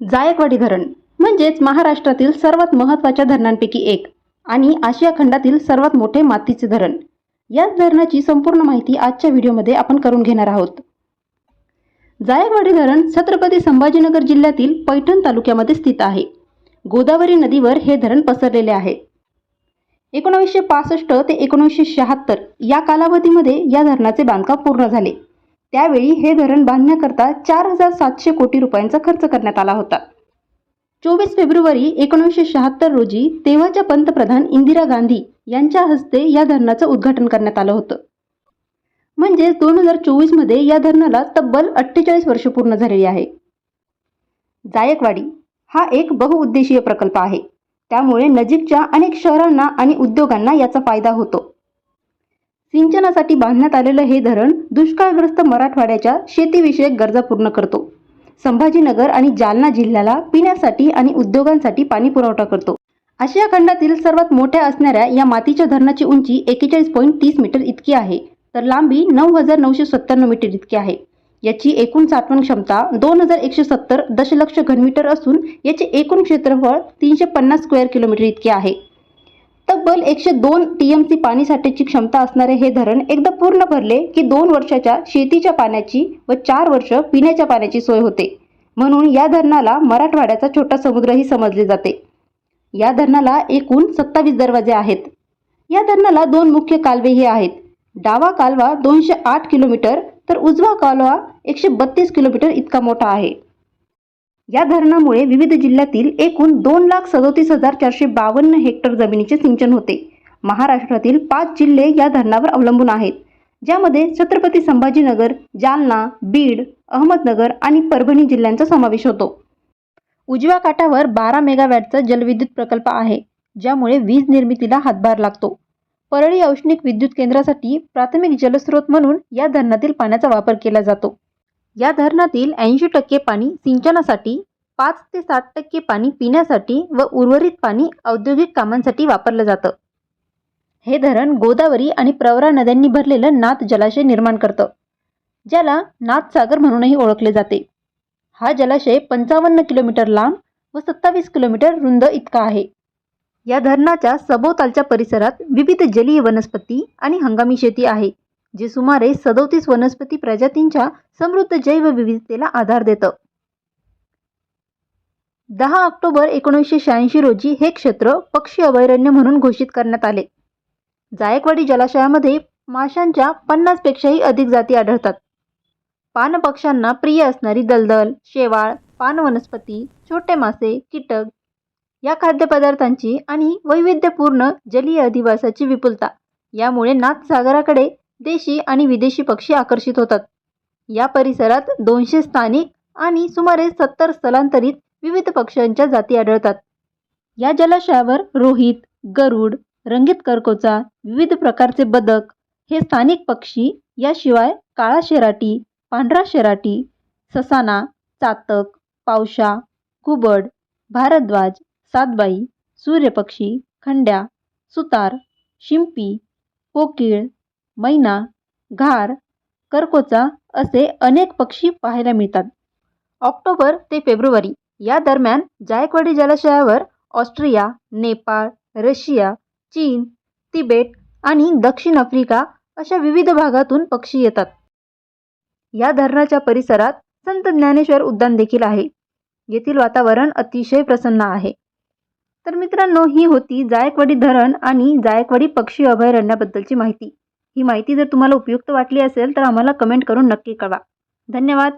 जायकवाडी धरण म्हणजेच महाराष्ट्रातील सर्वात महत्त्वाच्या धरणांपैकी एक आणि आशिया खंडातील सर्वात मोठे मातीचे धरण. याच धरणाची संपूर्ण माहिती आजच्या व्हिडिओमध्ये आपण करून घेणार आहोत. जायकवाडी धरण छत्रपती संभाजीनगर जिल्ह्यातील पैठण तालुक्यामध्ये स्थित आहे. गोदावरी नदीवर हे धरण पसरलेले आहे. एकोणावीसशे पासष्ट ते एकोणीसशे शहात्तर या कालावधीमध्ये या धरणाचे बांधकाम पूर्ण झाले. त्यावेळी हे धरण बांधण्याकरता चार हजार सातशे कोटी रुपयांचा खर्च करण्यात आला होता. चोवीस फेब्रुवारी एकोणीसशे शहात्तर रोजी तेव्हाच्या पंतप्रधान इंदिरा गांधी यांच्या हस्ते या धरणाचं उद्घाटन करण्यात आलं होतं. म्हणजेच दोन हजार चोवीसमध्ये या धरणाला तब्बल अठ्ठेचाळीस वर्ष पूर्ण झालेली आहे. जायकवाडी हा एक बहुउद्देशीय प्रकल्प आहे. त्यामुळे नजीकच्या अनेक शहरांना आणि उद्योगांना याचा फायदा होतो. सिंचनासाठी बांधण्यात आलेलं हे धरण दुष्काळग्रस्त मराठवाड्याच्या शेतीविषयक गरजा पूर्ण करतो. संभाजीनगर आणि जालना जिल्ह्याला पिण्यासाठी आणि उद्योगांसाठी पाणी पुरवठा करतो. आशिया खंडातील सर्वात मोठ्या असणाऱ्या या मातीच्या धरणाची उंची एकेचाळीस पॉईंट तीस मीटर इतकी आहे. तर लांबी नऊ हजार नऊशे सत्त्याण्णव मीटर इतकी आहे. याची एकूण साठवण क्षमता दोन हजार एकशे सत्तर दशलक्ष घनमीटर असून याचे एकूण क्षेत्रफळ तीनशे पन्नास स्क्वेअर किलोमीटर इतके आहे. तब्बल एकशे दोन टी एम सी पाणी साठ्याची क्षमता असणारे हे धरण एकदा पूर्ण भरले की दोन वर्षाच्या शेतीच्या पाण्याची व चार वर्ष पिण्याच्या पाण्याची सोय होते. म्हणून या धरणाला मराठवाड्याचा छोटा समुद्रही समजले जाते. या धरणाला एकूण सत्तावीस दरवाजे आहेत. या धरणाला दोन मुख्य कालवेही आहेत. डावा कालवा दोनशे आठ किलोमीटर तर उजवा कालवा एकशे बत्तीस किलोमीटर इतका मोठा आहे. या धरणामुळे विविध जिल्ह्यातील एकूण दोन लाख सदोतीस हजार चारशे बावन्न हेक्टर जमिनीचे सिंचन होते. महाराष्ट्रातील पाच जिल्हे या धरणावर अवलंबून आहेत. ज्यामध्ये छत्रपती संभाजीनगर जालना बीड अहमदनगर आणि परभणी जिल्ह्यांचा समावेश होतो. उजव्या काठावर बारा मेगावॅटचा जलविद्युत प्रकल्प आहे ज्यामुळे वीज निर्मितीला हातभार लागतो. परळी औष्णिक विद्युत केंद्रासाठी प्राथमिक जलस्रोत म्हणून या धरणातील पाण्याचा वापर केला जातो. या धरणातील ऐंशी टक्के पाणी सिंचनासाठी पाच ते सात टक्के पाणी पिण्यासाठी व उर्वरित पाणी औद्योगिक कामांसाठी वापरलं जातं. हे धरण गोदावरी आणि प्रवरा नद्यांनी भरलेलं नाथ जलाशय निर्माण करतं ज्याला नाथ सागर म्हणूनही ओळखले जाते. हा जलाशय पंचावन्न किलोमीटर लांब व सत्तावीस किलोमीटर रुंद इतका आहे. या धरणाच्या सभोवतालच्या परिसरात विविध जलीय वनस्पती आणि हंगामी शेती आहे. जे सुमारे सदोतीस वनस्पती प्रजातींच्या समृद्ध जैवविविधतेला आधार देतं. दहा ऑक्टोबर एकोणीसशे शहाऐंशी रोजी हे क्षेत्र पक्षी अभयारण्य म्हणून घोषित करण्यात आले. जायकवाडी जलाशयामध्ये माशांच्या पन्नासपेक्षाही अधिक जाती आढळतात. पानपक्ष्यांना प्रिय असणारी दलदल शेवाळ पान वनस्पती छोटे मासे कीटक या खाद्यपदार्थांची आणि वैविध्यपूर्ण जलीय अधिवासाची विपुलता यामुळे नाथसागराकडे देशी आणि विदेशी पक्षी आकर्षित होतात. या परिसरात दोनशे स्थानिक आणि सुमारे सत्तर स्थलांतरित विविध पक्ष्यांच्या जाती आढळतात. या जलाशयावर रोहित गरुड रंगीत करकोचा विविध प्रकारचे बदक हे स्थानिक पक्षी याशिवाय काळा शेराटी पांढरा शेराटी ससाना चातक पावशा घुबड भारद्वाज सातबाई सूर्यपक्षी खंड्या सुतार शिंपी कोकिळ मैना घार करकोचा असे अनेक पक्षी पाहायला मिळतात. ऑक्टोबर ते फेब्रुवारी या दरम्यान जायकवाडी जलाशयावर ऑस्ट्रिया नेपाळ रशिया चीन तिबेट आणि दक्षिण आफ्रिका अशा विविध भागातून पक्षी येतात. या धरणाच्या परिसरात संत ज्ञानेश्वर उद्यान देखील आहे. येथील वातावरण अतिशय प्रसन्न आहे. तर मित्रांनो ही होती जायकवाडी धरण आणि जायकवाडी पक्षी अभयारण्याबद्दलची माहिती. ही माहिती जर तुम्हाला उपयुक्त वाटली असेल तर आम्हाला कमेंट करून नक्की कळवा. धन्यवाद.